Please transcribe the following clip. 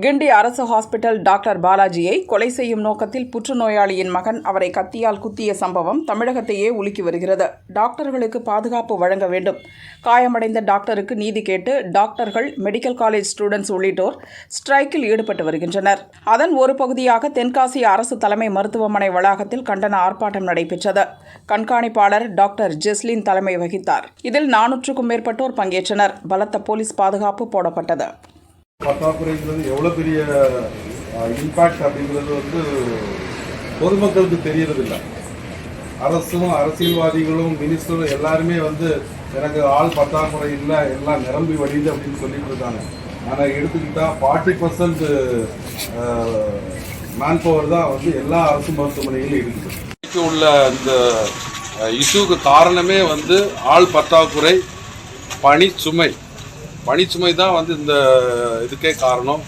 கிண்டி அரசு hospital doctor பாலாஜியை கொலை செய்யும் நோக்கத்தில் புற்றுநோயாளியின் மகன் அவரை கத்தியால் குத்திய சம்பவம் தமிழகத்தையே உலுக்கி வருகிறது. டாக்டர்களுக்கு பாதுகாப்பு வழங்க வேண்டும். காயமடைந்த டாக்டருக்கு நீதி கேட்டு டாக்டர்கள் மெடிக்கல் காலேஜ் ஸ்டூடெண்ட்ஸ் உள்ளிட்டோர் ஸ்ட்ரைக்கில் ஈடுபட்டு வருகின்றனர். அதன் ஒரு பகுதியாக தென்காசி அரசு தலைமை மருத்துவமனை வளாகத்தில் கண்டன ஆர்ப்பாட்டம் நடைபெற்றது. கண்காணிப்பாளர் டாக்டர் ஜெஸ்லின் தலைமை வகித்தார். இதில் நானூற்றுக்கும் மேற்பட்டோர் பங்கேற்றனர். பலத்த போலீஸ் பாதுகாப்பு போடப்பட்டது. பற்றாக்குறைங்கிறது எவ்வளோ பெரிய இம்பாக்ட் அப்படிங்கிறது வந்து பொதுமக்களுக்கு தெரியறதில்லை. அரசும் அரசியல்வாதிகளும் மினிஸ்டரும் எல்லாருமே வந்து எனக்கு ஆள் பற்றாக்குறை இல்லை எல்லாம் நிரம்பி வழியுது அப்படின்னு சொல்லிட்டு இருக்காங்க. ஆனால் எடுத்துக்கிட்டால் ஃபார்ட்டி பர்சன்ட் மேன் பவர் தான் வந்து எல்லா அரசு மருத்துவமனைகளும் இருக்குது. உள்ள இந்த இஷ்யூக்கு காரணமே வந்து ஆள் பற்றாக்குறை பணி சுமை. பணிச்சுமை தான் வந்து இந்த இதுக்கே காரணம்.